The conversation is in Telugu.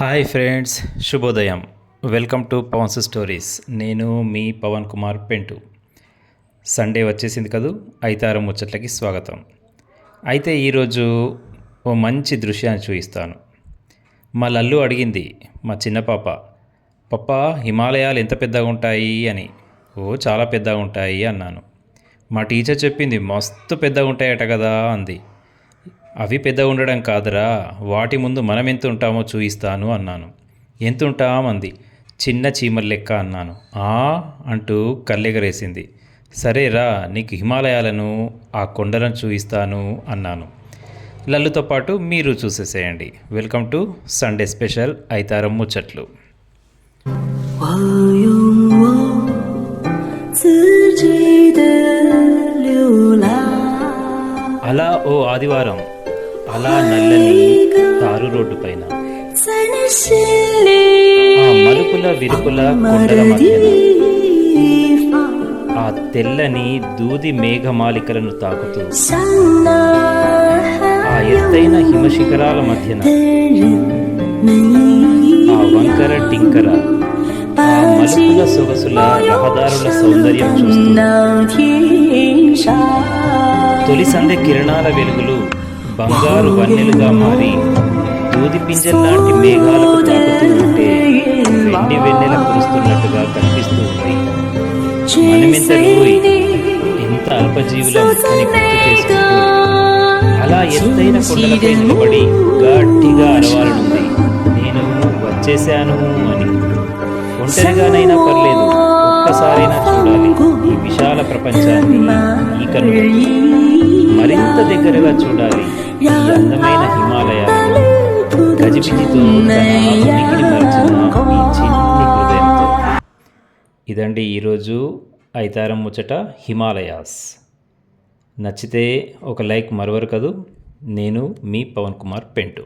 హాయ్ ఫ్రెండ్స్ శుభోదయం. Welcome to Pavan's stories. నేను మీ పవన్ కుమార్ పెంటు. సండే వచ్చేసింది కదూ ఐతారం ముచ్చట్లకి స్వాగతం. అయితే ఈరోజు ఓ మంచి దృశ్యాన్ని చూపిస్తాను. మా లల్లు అడిగింది మా చిన్న పాప పప్ప హిమాలయాలు ఎంత పెద్దగా ఉంటాయి? అని. ఓ చాలా పెద్దగా ఉంటాయి అన్నాను. మా టీచర్ చెప్పింది మస్తు పెద్దగా ఉంటాయట కదా అంది. అవి పెద్ద ఉండడం కాదురా. వాటి ముందు మనం ఎంత ఉంటామో చూయిస్తాను అన్నాను. ఎంతుంటామంది చిన్న చీమల లెక్క అన్నాను. ఆ అంటూ కళ్ళెగరేసింది. సరేరా నీకు హిమాలయాలను ఆ కొండలను చూయిస్తాను అన్నాను. లల్లుతో పాటు మీరు చూసేసేయండి. వెల్కమ్ టు సండే స్పెషల్ ఐతారం ముచ్చట్లు. అలా ఓ ఆదివారం అలా నల్లని తారు రోడ్డు పైన. ఆ మలుపుల విరుపుల కొండల ఆ తెల్లని దూది మేఘమాలికలను తాకుతూ ఆ ఎత్తైన హిమశిఖరాల మధ్యన ఆ వంకర టింకర ఆ మలుపుల సొగసుల రహదారుల సౌందర్యం చూస్తూ తొలి సంధ్య కిరణాల వెలుగులు బంగారు వన్నెలుగా మారి దూది పింజల్లాంటి మేఘాలకు తాకుతూ ఉంటే వెండి వెన్నెల కురుస్తున్నట్టుగా కనిపిస్తూ ఉంది. మనమెంత ఎంత అల్పజీవులం అని గుర్తు చేసుకుంటూ అలా ఎత్తైన కొండలపై నిలబడి గట్టిగా అరవాలనుంది. నేను వచ్చేశాను అని. ఒంటరిగానైనా పర్లేదు ఒక్కసారైనా చూడాలి ఈ విశాల ప్రపంచాన్ని ఈ కనుక మరింత దగ్గరగా చూడాలి. ఈ అందమైన హిమాలయాలను గజిబిజితో ఇదండి ఈరోజు ఐతారం ముచ్చట హిమాలయాస్. నచ్చితే ఒక లైక్ మరవరు కదూ. నేను మీ పవన్ కుమార్ పెంటు.